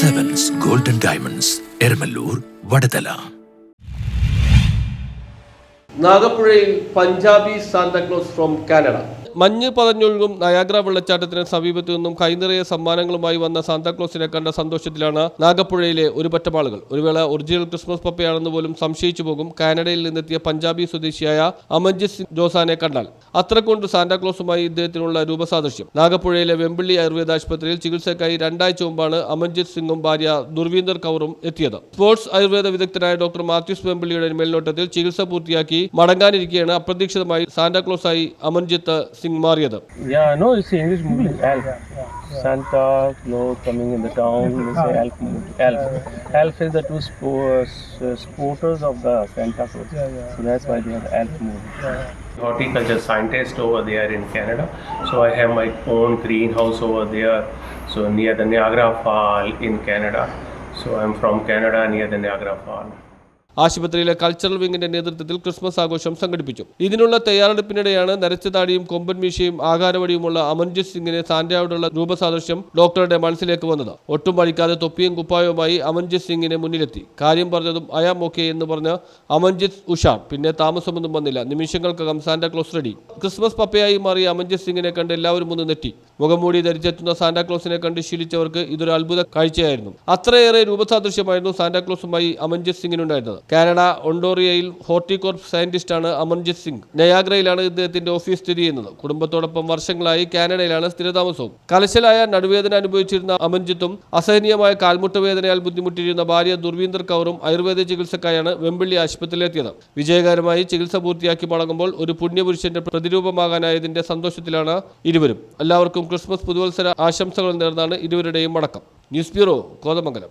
Sevens golden diamonds Eramallur Vadathala നാഗപ്പുഴയിൽ Punjabi Santa Claus from Canada മഞ്ഞ് പതഞ്ഞൊഴുകും Niagara വെള്ളച്ചാട്ടത്തിന് സമീപത്തു നിന്നും കൈനിറയ സമ്മാനങ്ങളുമായി വന്ന സാന്താക്ലോസിനെ കണ്ട സന്തോഷത്തിലാണ് നാഗപ്പുഴയിലെ ഒരു പറ്റം ആളുകൾ ഒരു വേള ഒറിജിനൽ ക്രിസ്മസ് പപ്പയാണെന്ന് പോലും സംശയിച്ചു പോകും കാനഡയിൽ നിന്നെത്തിയ പഞ്ചാബി സ്വദേശിയായ അമൻജിത് സിംഗ് ജോസാനെ കണ്ടാൽ. അത്രക്കൊണ്ട് സാന്താക്ലോസുമായി ഇദ്ദേഹത്തിനുള്ള രൂപസാദൃശ്യം. നാഗപ്പുഴയിലെ വെമ്പിള്ളി ആയുർവേദ ആശുപത്രിയിൽ ചികിത്സയ്ക്കായി രണ്ടാഴ്ച മുമ്പാണ് അമൻജിത് സിംഗും ഭാര്യ ദുർവീന്ദർ കൗറും എത്തിയത്. സ്പോർട്സ് ആയുർവേദ വിദഗ്ധനായ ഡോക്ടർ മാത്യൂസ് വെമ്പിള്ളിയുടെ മേൽനോട്ടത്തിൽ ചികിത്സ പൂർത്തിയാക്കി മടങ്ങാനിരിക്കെയാണ് അപ്രതീക്ഷിതമായി സാന്താക്ലോസായി അമൻജിത്ത് സിംഗ് something மாறியது yeah no it's English movie Elf Santa Claus coming in the Elf, Elf Elf Elf Elf is the two supporters of the Santa Claus. So that's why they have Elf movie. Horticulture scientist over there in Canada. So I have my own greenhouse over there. So near the Niagara Fall in Canada. So I'm from Canada near the Niagara Fall. ആശുപത്രിയിലെ cultural വിങ്ങിന്റെ നേതൃത്വത്തിൽ Christmas ആഘോഷം സംഘടിപ്പിച്ചു. ഇതിനുള്ള തയ്യാറെടുപ്പിനിടെയാണ് നരച്ചതാടിയും കൊമ്പൻ മീശയും ആകാരവടിയുമുള്ള അമൻജിത് സിംഗിനെ സാന്റയോടുള്ള രൂപസാദൃശ്യം ഡോക്ടറുടെ മനസ്സിലേക്ക് വന്നത്. ഒട്ടും വഴിക്കാതെ തൊപ്പിയും കുപ്പായവുമായി അമൻജിത് സിംഗിനെ മുന്നിലെത്തി. കാര്യം പറഞ്ഞതും അയാം ഓക്കെ എന്ന് പറഞ്ഞ അമൻജിത് ഉഷാ പിന്നെ താമസമൊന്നും വന്നില്ല. നിമിഷങ്ങൾക്കകം സാന്റാക്ലോസ് റെഡി. ക്രിസ്മസ് പപ്പയായി മാറിയ അമൻജിത് സിംഗിനെ കണ്ട് എല്ലാവരും ഒന്ന് നെറ്റി. മുഖംമൂടി ധരിച്ചെത്തുന്ന സാന്റാക്ലോസിനെ കണ്ട് ശീലിച്ചവർക്ക് ഇതൊരു അത്ഭുത കാഴ്ചയായിരുന്നു. അത്രയേറെ രൂപസാദൃശ്യമായിരുന്നു സാന്റാക്ലോസുമായി അമൻജിത് സിംഗിനുണ്ടായിരുന്നത്. കാനഡ ഒണ്ടോറിയയിൽ ഹോർട്ടികോർപ്പ് സയന്റിസ്റ്റാണ് അമൻജിത് സിംഗ്. നയാഗ്രയിലാണ് ഇദ്ദേഹത്തിന്റെ ഓഫീസ് സ്ഥിതി ചെയ്യുന്നത്. കുടുംബത്തോടൊപ്പം വർഷങ്ങളായി കാനഡയിലാണ് സ്ഥിരതാമസവും. കലശലായ നടുവേദന അനുഭവിച്ചിരുന്ന അമൻജിത്തും അസഹനീയമായ കാൽമുട്ട് വേദനയാൽ ബുദ്ധിമുട്ടിയിരുന്ന ഭാര്യ ദുർവീന്ദർ കൗറും ആയുർവേദ ചികിത്സക്കായാണ് വെമ്പിള്ളി ആശുപത്രിയിലെത്തിയത്. വിജയകരമായി ചികിത്സ പൂർത്തിയാക്കി മടങ്ങുമ്പോൾ ഒരു പുണ്യപുരുഷന്റെ പ്രതിരൂപമാകാനായതിന്റെ സന്തോഷത്തിലാണ് ഇരുവരും. എല്ലാവർക്കും ക്രിസ്മസ് പുതുവത്സര ആശംസകൾ നേർന്നാണ് ഇരുവരുടെയും മടക്കം ന്യൂസ് ബ്യൂറോ കോതമംഗലം.